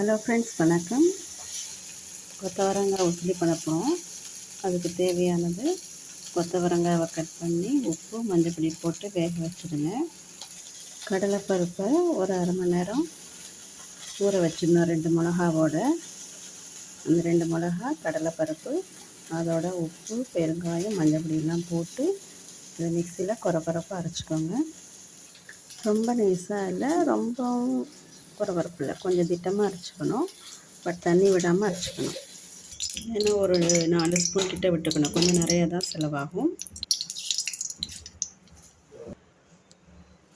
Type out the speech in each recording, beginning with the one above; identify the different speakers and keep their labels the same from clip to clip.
Speaker 1: Hello friends வணக்கம். கொத்தவரங்காய் உசிலி பண்ண போகிறோம் அதுக்கு தேவையானது கொத்தவரங்காவை கட் பண்ணி உப்பு மஞ்சள் பொடி போட்டு வேக வச்சுடுங்க கடலைப்பருப்பை ஒரு அரை மணி நேரம் ஊற வச்சிடணும் ரெண்டு மிளகாவோட. அந்த ரெண்டு மிளகா கடலைப்பருப்பு அதோட உப்பு பெருங்காயம் மஞ்சள் பொடியெல்லாம் போட்டு இதை மிக்சியில் குறப்பரப்பாக அரைச்சிக்கோங்க. ரொம்ப நைஸாக இல்லை ரொம்பவும் குறகுறப்பு இல்லை கொஞ்சம் திட்டமாக அரைச்சிக்கணும். பட் தண்ணி விடாமல் அரைச்சிக்கணும். ஏன்னா ஒரு நாலு ஸ்பூன் கிட்ட விட்டுக்கணும். கொஞ்சம் நிறையா தான் செலவாகும்.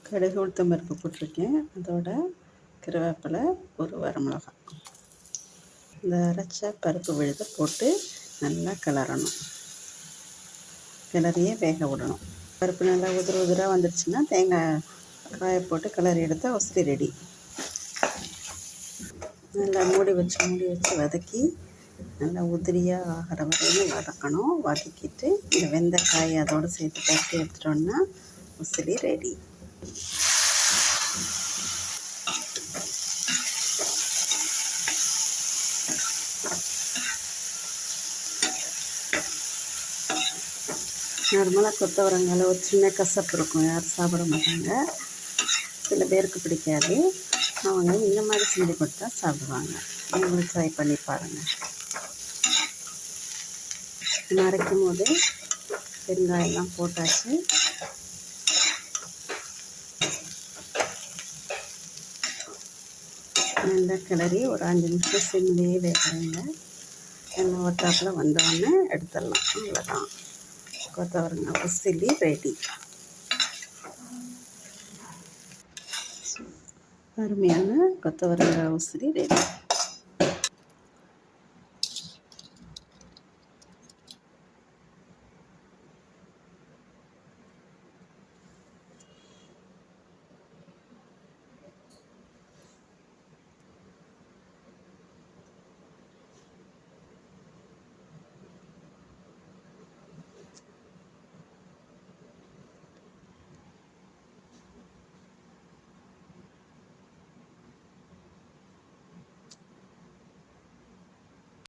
Speaker 1: கடுகு உளுத்தம் பருப்பு போட்டிருக்கேன். அதோட கருவேப்பிலை ஒரு வரமிளகாய் இந்த அரைச்ச பருப்பு விழுதை போட்டு நல்லா கிளறணும். கிளறியே வேக விடணும். பருப்பு நல்லா உதிர உதிராக வந்துடுச்சுன்னா தேங்காய் காய போட்டு கிளறி எடுத்தால் அவசரி ரெடி. நல்லா மூடி வச்சு மூடி வச்சு வதக்கி நல்லா உதிரியாக ஆகிற வரையும் வதக்கணும். வதக்கிட்டு இந்த வெந்தக்காய் அதோடு சேர்த்து தட்டி எடுத்துட்டோன்னா உசிலி ரெடி நார்மலாக கொத்தவரங்கால ஒரு சின்ன கசப்பு இருக்கும். யாரும் சாப்பிட மாட்டாங்க. சில பேருக்கு பிடிக்காது. அவங்க இந்த மாதிரி செஞ்சு கொடுத்தா சாப்பிடுவாங்க. நீங்களும் ட்ரை பண்ணி பாருங்கள் மறைக்கும் போது பெருங்காயெல்லாம் போட்டாச்சு. நல்லா கிளறி ஒரு அஞ்சு நிமிஷம் சிம்லேயே வைக்கிறேங்க எண்ணெய் ஒட்டாப்பில் வந்தோடனே எடுத்துடலாம். அவ்வளோதான் கொத்தவரங்க சில்லி ரெடி அருமையான கொத்தவரங்காய் உசிரி ரெடி.